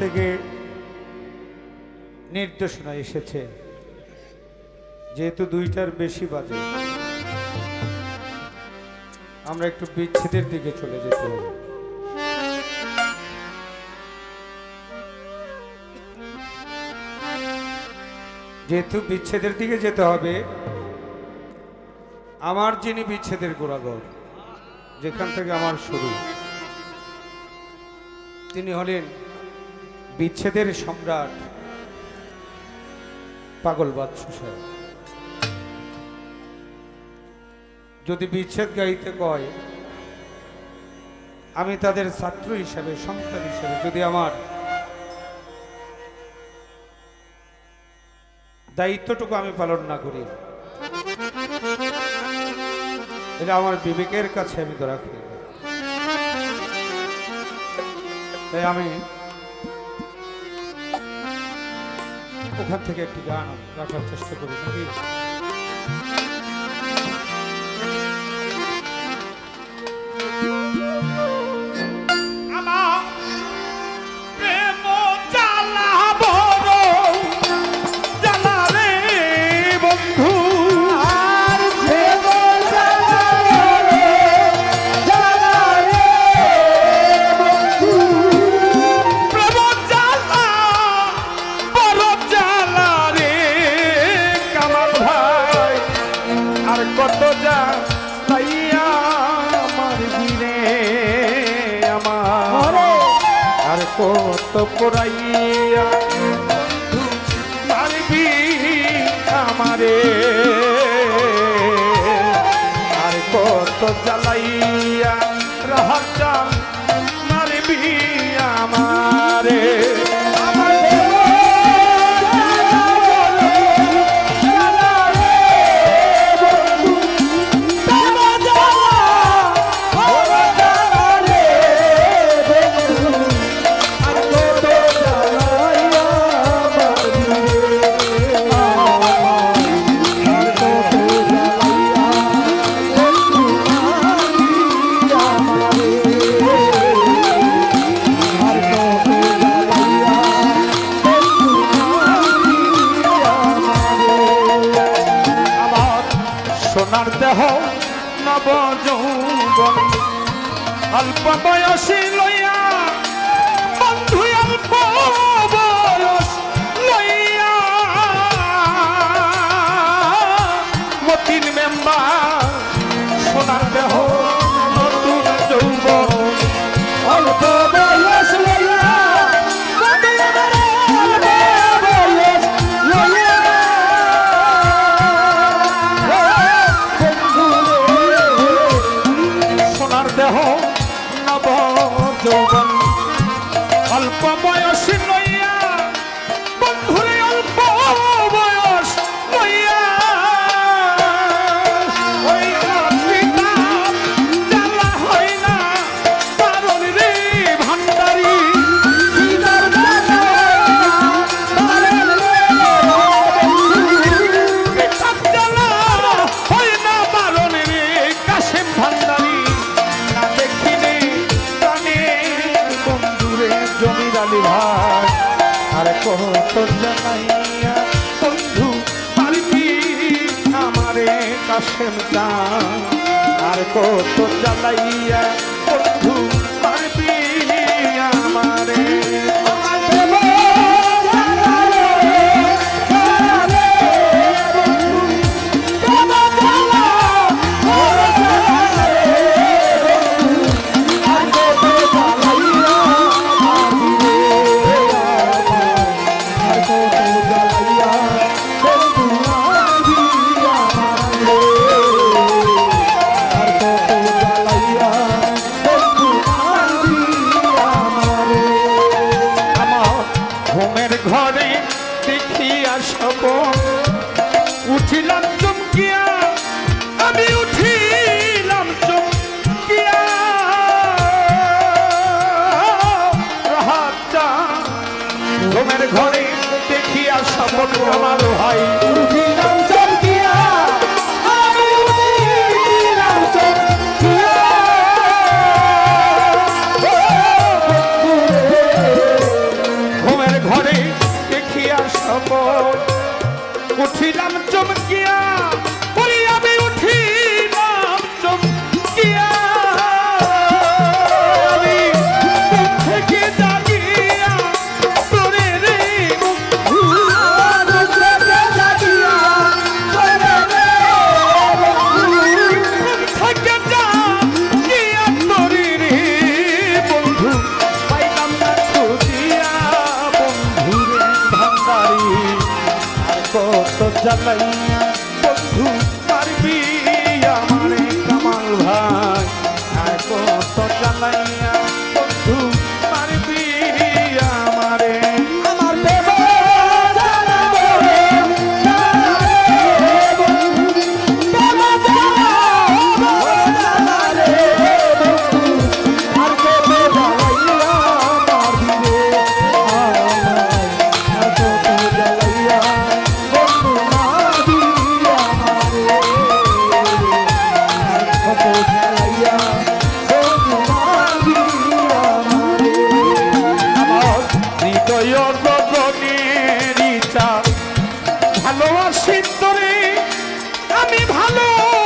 থেকে নির্দেশনা এসেছে যেহেতু দুইটার বেশি বাজে। আমরা একটু বিচ্ছেদের দিকে চলে যেতে হবে। যেহেতু বিচ্ছেদের দিকে যেতে হবে, আমার যিনি বিচ্ছেদের গোড়াগর যেখান থেকে আমার শুরু, তিনি হলেন বিচ্ছেদের সম্রাট পাগল বাদশু সাহেব যদি বিচ্ছেদ গাইতে কয়, আমি তাদের ছাত্র হিসাবে সন্তান হিসাবে, যদি আমার দায়িত্বটুকু আমি পালন না করি, এটা আমার বিবেকের কাছে আমি ধরা খেয়ে তাই আমি ওখান থেকে একটি গান রাখার চেষ্টা করি নাকি? পড়াইয়া মারবি আমারে। যৌবন অল্প বয়সী লইয়া অল্প বয়স কাশেম দান আর কত জ্বালাইয়া দেখিয়া সপন আমার কত ভালোবাসি তোরে আমি ভালোবাসি